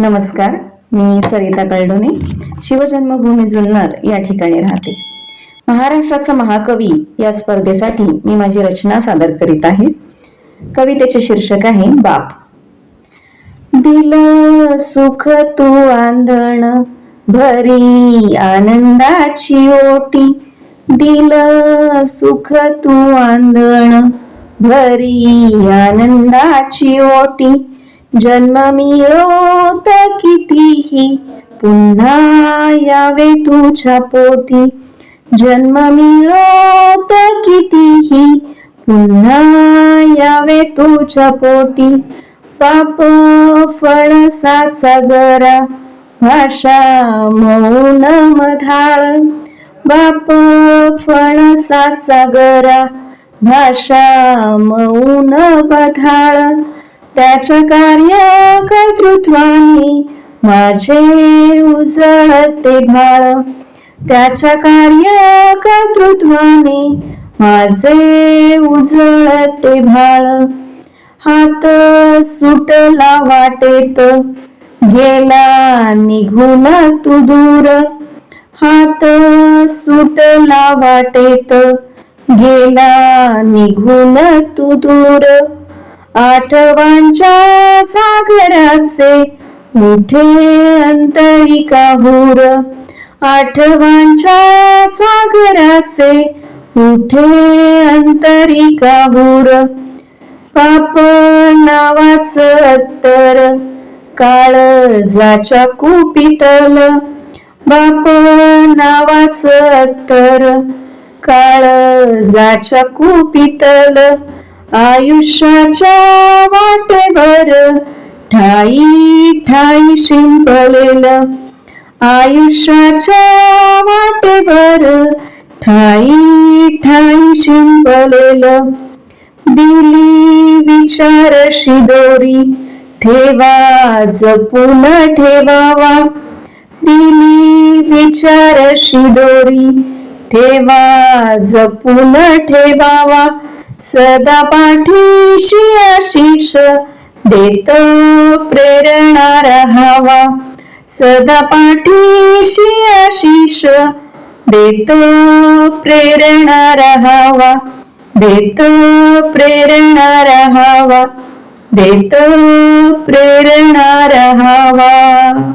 नमस्कार मी सरिता कळडोने शिवजन्मभूमी जुन्नर या ठिकाणी राहते. महाराष्ट्राचा महाकवी या स्पर्धेसाठी मी माझी रचना सादर करीत आहे. कवितेचे शीर्षक आहे बाप. दिल सुख तू आंधण भरी आनंदाची ओटी. दिल सुख तू आंधण भरी आनंदाची ओटी. जन्म मिळवत कितीही पुन्हा यावे तुझ्या पोटी. जन्म मिळवत कितीही पुन्हा यावे तुझ्या पोटी. पाप फणसाचा गरा भाषा मौन मधाळ. बाप फणसाचा गरा भाषा मौन बधाळ त्याच्या कार्य कर्तृत्वाने माझे उजळते भाळ. त्याच्या कार्य कर्तृत्वाने माझे उजळते भाळ. हात सुटला वाटेत गेला निघून तू दूर. हात सुटला वाटेत गेला निघून तू दूर. आठवांच्या सागराचे मोठे अंतरिका भूर आठवांच्या सागराचे मोठे अंतरिका भूर पाप नावाच अत्तर काळजाच्या कुपितल. बाप नावाच अत्तर काळजाच्या कुपितल. आयुष्याच्या वाटेवर ठाई ठाई शिंपलेल. आयुष्याच्या वाटेवर ठाई ठाई शिंपलेल. दिली विचारशी दोरी ठेवा जपून ठेवावा. दिली विचारशी दोरी ठेवा जपून ठेवावा. सदा पाठीशी आशिष देत प्रेरणा राहावा. सदा पाठीशी आशिष देत प्रेरणा राहावा. देत प्रेरणा राहावा. देत प्रेरणा राहावा.